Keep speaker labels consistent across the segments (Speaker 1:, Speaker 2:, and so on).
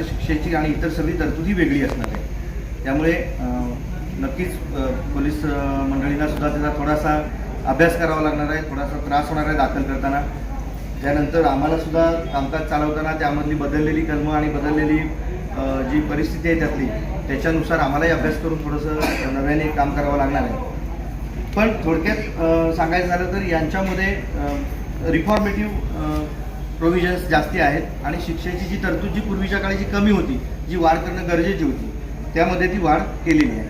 Speaker 1: तर शिक्षेची आणि इतर सगळी तरतुदी वेगळी असणार आहे. त्यामुळे नक्कीच पोलीस मंडळींना सुद्धा त्याचा थोडासा अभ्यास करावा लागणार आहे थोडासा त्रास होणार आहे दाखल करताना. त्यानंतर आम्हाला सुद्धा कामकाज चालवताना त्यामधली बदललेली कलमं आणि बदललेली जी परिस्थिती आहे त्यातली त्याच्यानुसार आम्हालाही अभ्यास करून थोडंसं नव्याने काम करावं लागणार आहे. पण थोडक्यात सांगायचं झालं तर यांच्यामध्ये रिफॉर्मेटिव्ह प्रोव्हिजन्स जास्ती आहेत आणि शिक्षेची जी तरतूद जी पूर्वीच्या काळी जी कमी होती जी वाढ करणं गरजेची होती त्यामध्ये ती वाढ केलेली आहे.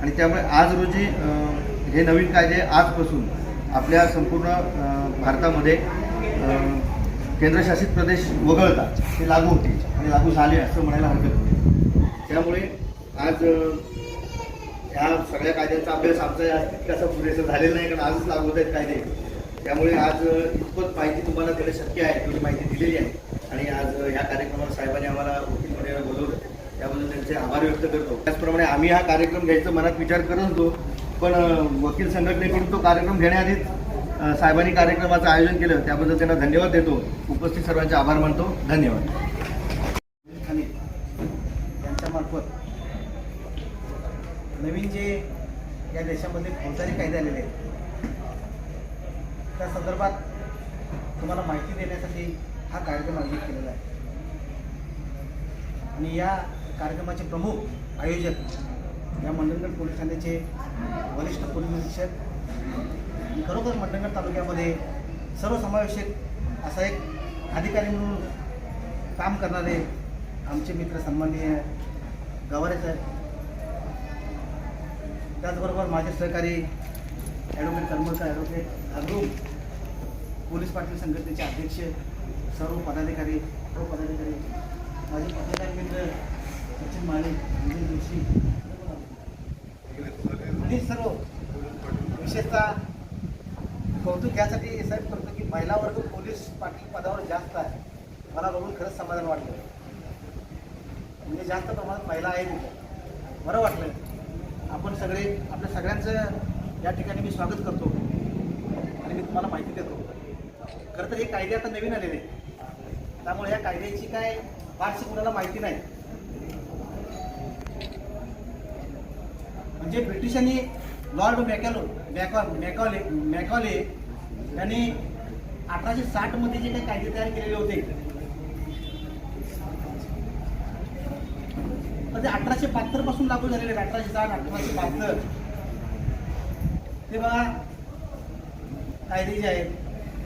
Speaker 1: आणि त्यामुळे आज रोजी हे नवीन कायदे आजपासून आपल्या संपूर्ण भारतामध्ये केंद्रशासित प्रदेश वगळता ते लागू होते आणि लागू झाले असं म्हणायला हरकत नाही. त्यामुळे आज ह्या सगळ्या कायद्यांचा अभ्यास आमचा या पुरेसा झालेला नाही कारण आजच लागू होत आहेत कायदे. त्यामुळे आज इतपत माहिती तुम्हाला देणं शक्य आहे तुम्ही माहिती दिलेली आहे. आणि आज या ह्या कार्यक्रमाला साहेबांनी आम्हाला वकील मंडळाला बोलवलं. त्याबद्दल त्यांचे आभार व्यक्त करतो. त्याचप्रमाणे आम्ही हा कार्यक्रम घ्यायचा मनात विचार करत होतो पण वकील संघटनेकडून तो कार्यक्रम घेण्याआधीच साहेबांनी कार्यक्रमाचं आयोजन केलं. त्याबद्दल त्यांना धन्यवाद देतो. उपस्थित सर्वांचे आभार मानतो. धन्यवाद.
Speaker 2: ठाणे यांच्यामार्फत नवीन जे या देशामध्ये फौजदारी कायदे आलेले आहेत त्या संदर्भात तुम्हाला माहिती देण्यासाठी हा कार्यक्रम आयोजित केलेला आहे. आणि या कार्यक्रमाचे प्रमुख आयोजक या मंडणगड पोलीस ठाण्याचे वरिष्ठ पोलीस निरीक्षक आणि खरोखर मंडणगड तालुक्यामध्ये सर्वसमावेशक असा एक अधिकारी म्हणून काम करणारे आमचे मित्र सन्माननीय गवारे साहेब. त्याचबरोबर माझे सहकारी advocate Karmalkar advocate Hardum police Patil संघटनेचे अध्यक्ष सर्व पदाधिकारी सर्व पदाधिकारी माझे पत्रकार मित्र सचिन माळे विजय जोशी सर्व विशेषतः कौतुक यासाठी साहेब करतो की महिला वर्ग पोलीस पाटील पदावर जास्त आहे. मला बघून खरंच समाधान वाटलं. म्हणजे जास्त प्रमाणात महिला आहे तिथं बरं वाटलं. आपण सगळे आपल्या सगळ्यांचं या ठिकाणी मी स्वागत करतो. मी तुम्हाला माहिती देतो. खरं तर हे कायदे आता नवीन आलेले त्यामुळे या कायद्याची काय फारशी कुणाला माहिती नाही. म्हणजे ब्रिटिशांनी Lord Macaulay Macaulay Macaulay Macaulay यांनी अठराशे साठमध्ये जे काही कायदे तयार केलेले होते ते अठराशे बहात्तरपासून लागू झालेले अठराशे साठ अठराशे बहात्तर. ते बघा कायदे जे आहेत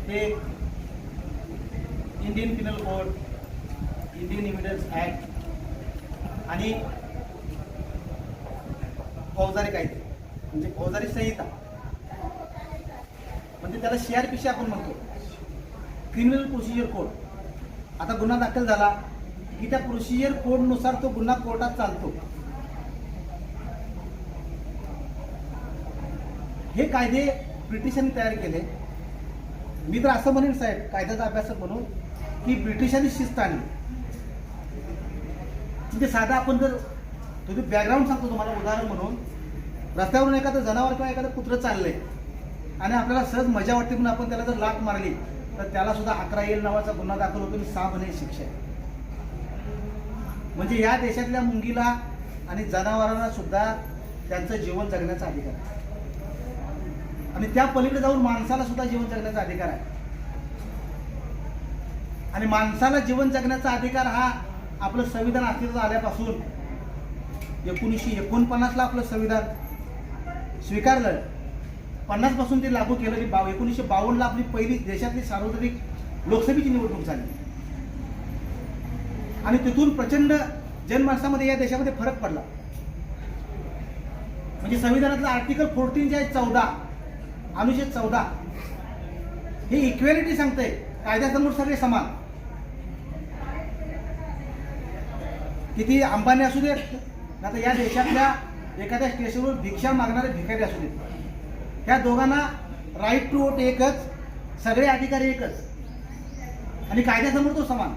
Speaker 2: ते Indian Penal Code Indian Evidence Act आणि फौजदारी कायदे म्हणजे फौजदारी संहिता. म्हणजे त्याला सीआरपीसी आपण म्हणतो? क्रिमिनल प्रोसिजर कोड आता गुन्हा दाखल झाला की त्या प्रोसिजर कोडनुसार तो गुन्हा कोर्टात चालतो. हे कायदे ब्रिटिशांनी तयार केले. मी तर असं म्हणेन साहेब कायद्याचा अभ्यासक म्हणून की ब्रिटिशांनी शिस्त आणली. म्हणजे साधा आपण जर तुम्ही बॅकग्राऊंड सांगतो तुम्हाला उदाहरण म्हणून रस्त्यावरून एखादं जनावर किंवा एखादं कुत्रं चाललंय आणि आपल्याला सहज मजा वाटते म्हणून आपण त्याला जर लाट मारली तर त्याला सुद्धा अकरा येईल नावाचा गुन्हा दाखल होतो आणि सहा महिने शिक्षा आहे. म्हणजे या देशातल्या मुंगीला आणि जनावरांना सुद्धा त्यांचं जीवन जगण्याचा अधिकार आहे. आणि त्या पलीकडे जाऊन माणसाला सुद्धा जीवन जगण्याचा अधिकार आहे. आणि माणसाला जीवन जगण्याचा अधिकार हा आपलं संविधान अस्तित्वात आल्यापासून एकोणीसशे एकोणपन्नासला आपलं संविधान स्वीकारलं. पन्नासपासून ते लागू केलं बा बाव एकोणीसशे बावन्नला आपली पहिली देशातली सार्वत्रिक लोकसभेची निवडणूक झाली. आणि तिथून प्रचंड जनमानसामध्ये या देशामध्ये फरक पडला. म्हणजे संविधानातलं आर्टिकल फोर्टीन जे आहे चौदा अनुच्छेद चौदा ही इक्वेलिटी सांगते कायद्यासमोर सगळे समान. किती अंबानी असू देत आता या देशातल्या एखाद्या स्टेशनवर भिक्षा मागणारे भिकारी असू देत. ह्या दोघांना राईट टू वोट एकच सगळे अधिकारी एकच. आणि कायद्यासमोर तो समान.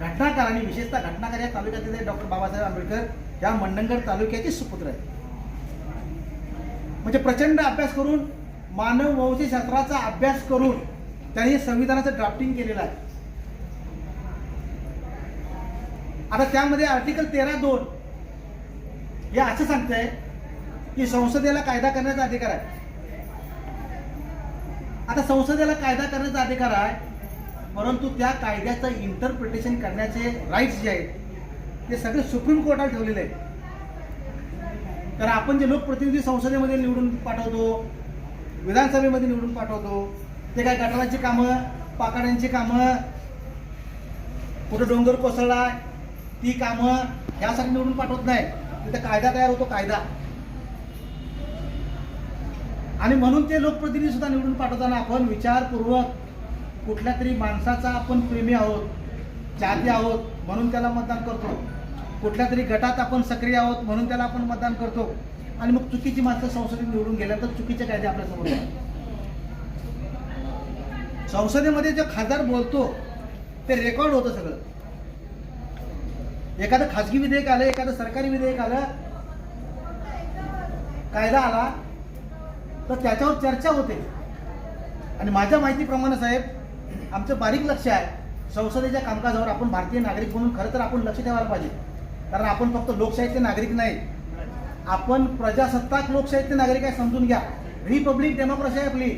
Speaker 2: घटनाकार आणि विशेषतः घटनाकार या तालुक्यातील डॉक्टर बाबासाहेब आंबेडकर या मंडणगड तालुक्याचे सुपुत्र आहेत. म्हणजे प्रचंड अभ्यास करून मानव वंशशास्त्राचा अभ्यास करून त्यांनी संविधानाचं ड्राफ्टिंग केलेलं आहे. आता त्यामध्ये आर्टिकल तेरा दोन हे असं सांगतंय की संसदेला कायदा करण्याचा अधिकार आहे. आता संसदेला कायदा करण्याचा अधिकार आहे परंतु त्या कायद्याचं इंटरप्रिटेशन करण्याचे राईट्स जे आहेत ते सगळे सुप्रीम कोर्टात ठेवलेले आहेत. तर आपण जे लोकप्रतिनिधी संसदेमध्ये निवडून पाठवतो विधानसभेमध्ये निवडून पाठवतो ते काय गटाराची कामं पाकड्यांची कामं कुठं डोंगर कोसळला ती कामं ह्यासाठी निवडून पाठवत नाही. तिथे कायदा तयार होतो कायदा. आणि म्हणून ते लोकप्रतिनिधी सुद्धा निवडून पाठवताना आपण विचारपूर्वक कुठल्या तरी माणसाचा आपण प्रेमी आहोत चाहते आहोत म्हणून त्याला मतदान करतो. कुठल्या तरी गटात आपण सक्रिय आहोत म्हणून त्याला आपण मतदान करतो. आणि मग चुकीची माणसं संसदेत निवडून गेल्यानंतर चुकीचे कायदे आपल्यासमोर संसदेमध्ये जो खासदार बोलतो ते रेकॉर्ड होतं सगळं. एखादं खाजगी विधेयक आलं एखादं सरकारी विधेयक आलं कायदा आला तर त्याच्यावर चर्चा होते. आणि माझ्या माहितीप्रमाणे साहेब आमचं बारीक लक्ष आहे संसदेच्या कामकाजावर आपण भारतीय नागरिक म्हणून खरं तर आपण लक्ष ठेवायला पाहिजे. कारण आपण फक्त लोकशाहीचे नागरिक नाही. आपण प्रजासत्ताक लोकशाहीचे नागरिक आहे समजून घ्या. रिपब्लिक डेमोक्रेसी आहे आपली.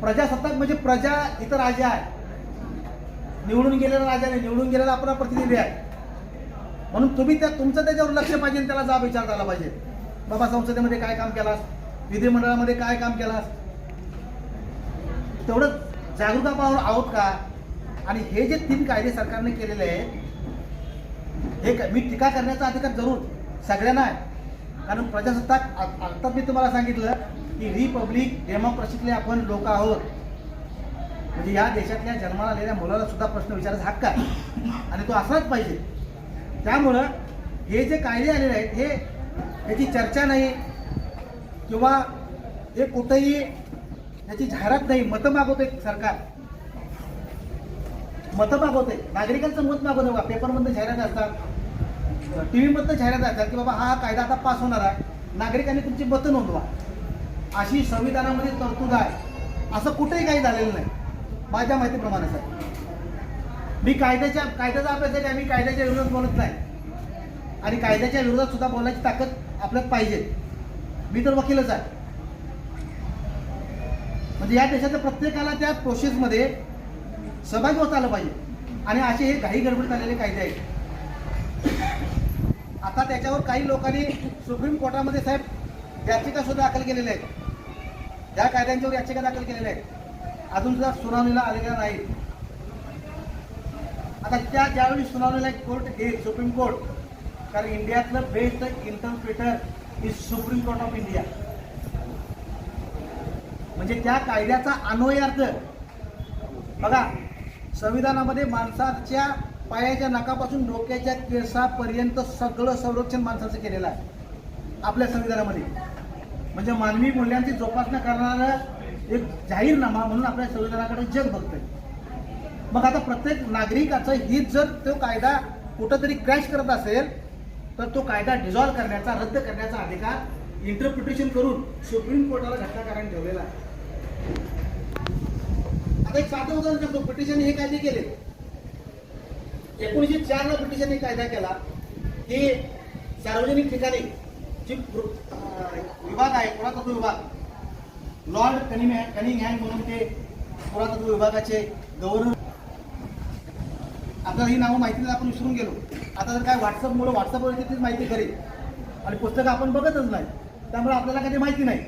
Speaker 2: प्रजासत्ताक म्हणजे प्रजा इथं राजा आहे. निवडून गेलेला राजा नाही निवडून गेलेला आपला प्रतिनिधी आहे. म्हणून तुम्ही त्या तुमचं त्याच्यावर लक्ष पाहिजे त्याला जाब विचार झाला पाहिजे. बाबा संसदेमध्ये काय काम केलास विधिमंडळामध्ये काय काम केलास तेवढं जागरूक आपण आहोत का? आणि हे जे तीन कायदे सरकारने केलेले आहेत हे मी टीका करण्याचा अधिकार जरूर सगळ्यांना आहे. कारण प्रजासत्ताक आत्ताच मी तुम्हाला सांगितलं की रिपब्लिक डेमोक्रेसीतले आपण लोक आहोत. म्हणजे या देशातल्या जन्माला आलेल्या मुलाला सुद्धा प्रश्न विचारायचा हक्क आहे. आणि तो असलाच पाहिजे. त्यामुळं हे जे कायदे आलेले आहेत हे याची चर्चा नाही. किंवा हे कुठंही याची जाहिरात नाही. मतं मागवते सरकार. मतं मागवते नागरिकांचं मत मागवते पेपरमध्ये जाहिरात असतात. टी व्हीमधनं जाहिरात असतात की बाबा हा कायदा आता पास होणार आहे. नागरिकांनी तुमची मतं नोंदवा. अशी संविधानामध्ये तरतूद आहे. असं कुठेही काही झालेलं नाही. माझ्या माहितीप्रमाणे सर. मी कायद्याच्या कायद्याचा अभ्यास आहे मी कायद्याच्या विरोधात बोलत नाही. आणि कायद्याच्या विरोधात सुद्धा बोलण्याची ताकद आपल्यात पाहिजे. मी तर वकीलच आहे. म्हणजे या देशाच्या प्रत्येकाला त्या प्रोसेसमध्ये सहभागी होत आलं पाहिजे. आणि असे हे घाई गडबडीत आलेले कायदे आहेत. आता त्याच्यावर काही लोकांनी सुप्रीम कोर्टामध्ये साहेब याचिका सुद्धा दाखल केलेल्या आहेत. त्या कायद्यांच्यावर याचिका दाखल केलेल्या आहेत. अजून सुद्धा सुनावणीला आलेल्या नाही आता त्या ज्यावेळी सुनावणीला कोर्ट घेईल सुप्रीम कोर्ट कारण इंडियातलं best interpreter is Supreme Court of India म्हणजे त्या कायद्याचा अन्वयार्थ बघा संविधानामध्ये माणसाच्या पायाच्या नाकापासून डोक्याच्या केसापर्यंत सगळं संरक्षण माणसाचं केलेलं आहे. आपल्या संविधानामध्ये. म्हणजे मानवी मूल्यांची जोपासना करणारं एक जाहीरनामा म्हणून आपल्या संविधानाकडे जग बघतंय. मग आता प्रत्येक नागरिकाचं हित जर तो कायदा कुठंतरी क्रॅश करत असेल तर तो कायदा डिझॉल्व्ह करण्याचा रद्द करण्याचा अधिकार इंटरप्रिटेशन करून सुप्रीम कोर्टाला घटनाकारण ठेवलेला आहे. आता एक साधं उदाहरण सांगतो. ब्रिटिशांनी हे कायदे केले एकोणीसशे चारला ब्रिटिशांनी कायदा केला? की सार्वजनिक ठिकाणी जी विभाग आहे पुरातत्व विभाग लॉर्ड कनिंग कनिंग हँग म्हणून ते पुरातत्व विभागाचे गव्हर्नर आपल्याला ही नावं माहिती आपण विसरून गेलो. आता जर काय व्हॉट्सअप मुलं व्हॉट्सअपवरती तीच माहिती करेल. आणि पुस्तकं आपण बघतच नाही. त्यामुळे आपल्याला काही माहिती नाही.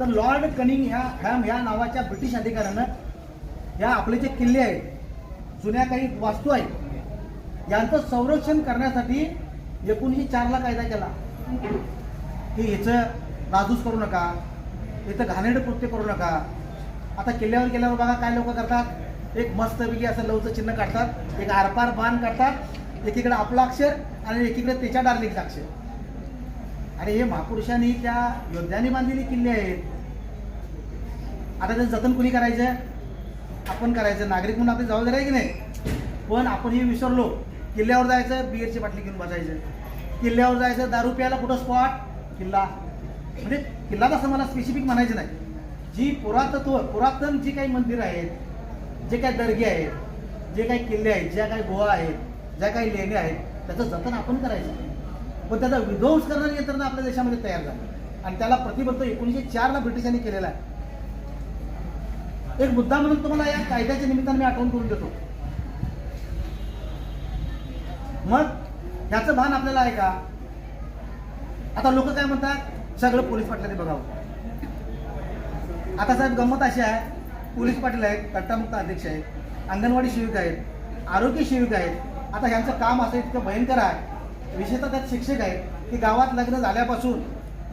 Speaker 2: तर लॉर्ड कनिंग ह्या हॅम ह्या नावाच्या ब्रिटिश अधिकाऱ्यानं ह्या आपले जे किल्ले आहेत जुन्या काही वास्तू आहेत यांचं संरक्षण करण्यासाठी एकोणीसशे चारला कायदा केला. की ह्याचं नाजूस करू नका. इथं घाणेरडं कृत्य करू नका. आता किल्ल्यावर गेल्यावर बघा काय लोक करतात. एक मस्तपैकी असं लवचं चिन्ह काढतात. एक आरपार बाण काढतात. एकीकडे आपलं अक्षर आणि एकीकडे त्याच्या डार्लिंगचं अक्षर आणि हे महापुरुषांनी त्या योद्ध्यांनी बांधलेले किल्ले आहेत. आता त्याचं जतन कुणी करायचं? आपण करायचं. नागरिक म्हणून आपली जबाबदारी आहे की नाही? पण आपण हे विसरलो. किल्ल्यावर जायचं बियरची बाटली घेऊन बसायचं. किल्ल्यावर जायचं दारू प्यायला कुठं स्पॉट किल्ला. म्हणजे किल्ला तसं मला स्पेसिफिक म्हणायचं नाही. जी पुरातत्व पुरातन जी काही मंदिरं आहेत जे काही दर्गे आहेत जे काही किल्ले आहेत ज्या काही गोवा आहेत ज्या काही लेण्या आहेत त्याचं जतन आपण करायचं. पण त्याचा विध्वंस करणारी यंत्रणा आपल्या देशामध्ये तयार झाली. आणि त्याला प्रतिबंध एकोणीसशे चारला ब्रिटिशांनी केलेला आहे. एक मुद्दा म्हणून तुम्हाला या कायद्याच्या निमित्ताने मी आठवण करून देतो. मग ह्याचं भान आपल्याला आहे का? आता लोक काय म्हणतात? सगळं पोलीस पाटलाने बघावं. आता साहेब गंमत अशी आहे. पोलीस पाटील आहेत कट्टामुक्त अध्यक्ष आहेत अंगणवाडी सेविका आहेत आरोग्य सेविका आहेत. आता ह्यांचं काम असं इतकं भयंकर आहे. विशेषतः त्यात शिक्षक आहेत की गावात लग्न झाल्यापासून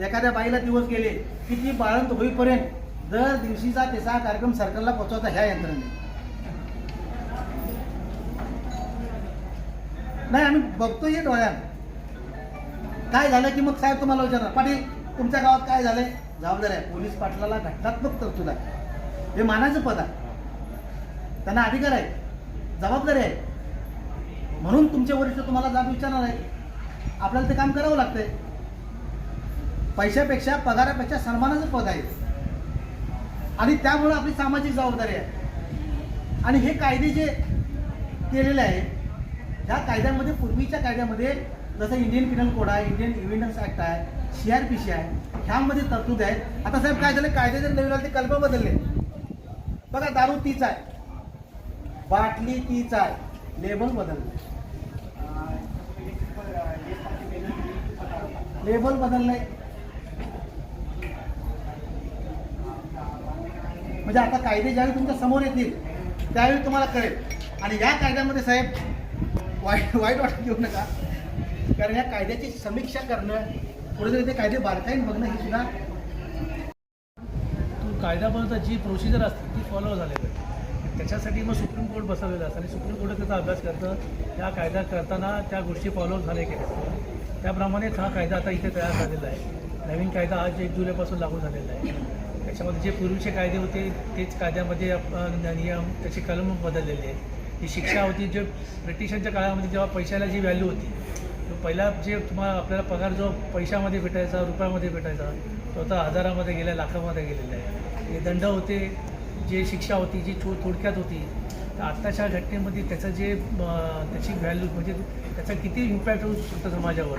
Speaker 2: एखाद्या बाईला दिवस गेले की ती बाळंत होईपर्यंत दर दिवशीचा तिचा कार्यक्रम सरकारला पोचवता ह्या यंत्रणेने. नाही आम्ही बघतोय हे डोळ्यात. काय झालं की मग साहेब तुम्हाला विचारणार पाटील तुमच्या गावात काय झालंय? जबाबदारी आहे पोलीस पाटलाला घटनात्मक तरतूद आहे. हे मानाचं पद आहे. त्यांना अधिकार आहे जबाबदारी आहे. म्हणून तुमचे वरिष्ठ तुम्हाला जाब विचारणार आहे आपल्याला ते काम करावं लागतंय. पैशापेक्षा पगारापेक्षा सन्मानाचं पद आहे. आणि त्यामुळं आपली सामाजिक जबाबदारी आहे. आणि हे कायदे जे केलेले आहे. ह्या कायद्यामध्ये पूर्वीच्या कायद्यामध्ये जसं इंडियन पिनल कोड आहे इंडियन इव्हिडन्स ऍक्ट आहे सी आर पी सी आहे ह्यामध्ये तरतूद आहेत आता साहेब काय झालं? कायदे जर नवीन आले ते कल्प बदलले. बघा दारू तीच आहे. बाटली तीच आहे. लेबल बदलले. लेबल बदलले. म्हणजे आता कायदे ज्यावेळी तुमच्यासमोर येतील त्यावेळी तुम्हाला कळेल. आणि या कायद्यामध्ये साहेब वाईट वाईट वाटत घेऊ नका. कारण या कायद्याची समीक्षा करणं कुठेतरी ते कायदे बारकाईन बघणं ही सुद्धा
Speaker 3: तू कायद्यापर्यंत जी प्रोसिजर असते ती फॉलो झाली आहे. त्याच्यासाठी मग सुप्रीम कोर्ट बसवलेलं असतं. आणि सुप्रीम कोर्ट त्याचा अभ्यास करतं. या कायदा करताना त्या गोष्टी फॉलो झाल्या की नाही. त्याप्रमाणेच हा कायदा आता इथे तयार झालेला आहे. नवीन कायदा आज एक जुलैपासून लागू झालेला आहे. त्याच्यामध्ये जे पूर्वीचे कायदे होते तेच कायद्यामध्ये आपण नियम त्याचे कलम बदललेले आहे. ही शिक्षा होती. जे ब्रिटिशांच्या काळामध्ये जेव्हा पैशाला जी व्हॅल्यू होती पहिला जे तुम्हाला आपल्याला पगार जो पैशामध्ये भेटायचा रुपयामध्ये भेटायचा तो आता हजारामध्ये गेला लाखामध्ये गेलेला आहे. हे दंड होते. जे शिक्षा होती जी थो थोडक्यात होती तर आत्ताच्या घटनेमध्ये त्याचं जे त्याची व्हॅल्यू म्हणजे त्याचा किती इम्पॅक्ट होऊ शकतो समाजावर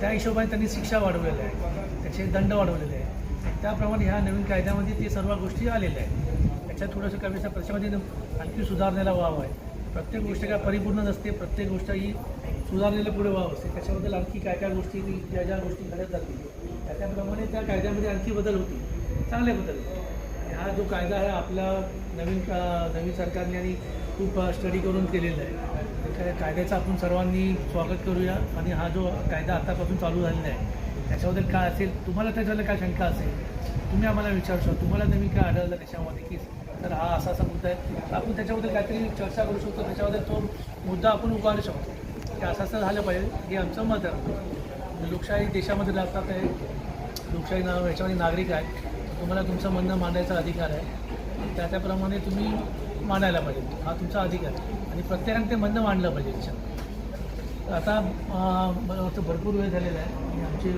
Speaker 3: त्या हिशोबाने त्यांनी शिक्षा वाढवलेल्या आहे. त्याचे दंड वाढवलेले आहे. त्याप्रमाणे ह्या नवीन कायद्यामध्ये ते सर्व गोष्टी आलेल्या आहेत. त्याच्यात थोडंसं कमी प्रश्नामध्ये आणखी सुधारणेला वाव आहे. प्रत्येक गोष्ट काय परिपूर्ण नसते प्रत्येक गोष्ट ही सुधारणेला पुढे वाव असते. त्याच्याबद्दल आणखी काय काय गोष्टी ज्या ज्या गोष्टी घडत जातील त्या त्याप्रमाणे त्या कायद्यामध्ये आणखी बदल होतील. चांगले बदल आणि हा जो कायदा आहे आपला नवीन का नवीन सरकारने आणि खूप स्टडी करून केलेला आहे. त्या कायद्याचं आपण सर्वांनी स्वागत करूया. आणि हा जो कायदा आतापासून चालू झालेला आहे त्याच्याबद्दल काय असेल तुम्हाला त्याच्याबद्दल काय शंका असेल तुम्ही आम्हाला विचारू शकता. तुम्हाला नवीन काय आढळलं त्याच्यामध्ये की तर हा असा असा मुद्दा आहे. आपण त्याच्याबद्दल काहीतरी चर्चा करू शकतो. त्याच्याबद्दल तो मुद्दा आपण उभारू शकतो. की असं असं झालं पाहिजे. हे आमचं मत आहे. लोकशाही देशामध्ये लागतात आहे. लोकशाही ना याच्यामध्ये नागरिक आहे तुम्हाला तुमचं म्हणणं मांडायचा अधिकार आहे. त्या त्याप्रमाणे तुम्ही मांडायला पाहिजे. हा तुमचा अधिकार आहे. आणि प्रत्येकाने ते म्हणणं मांडलं पाहिजे. त्याच्यात तर आता मला वाटतं भरपूर वेळ झालेला आहे. आणि आमची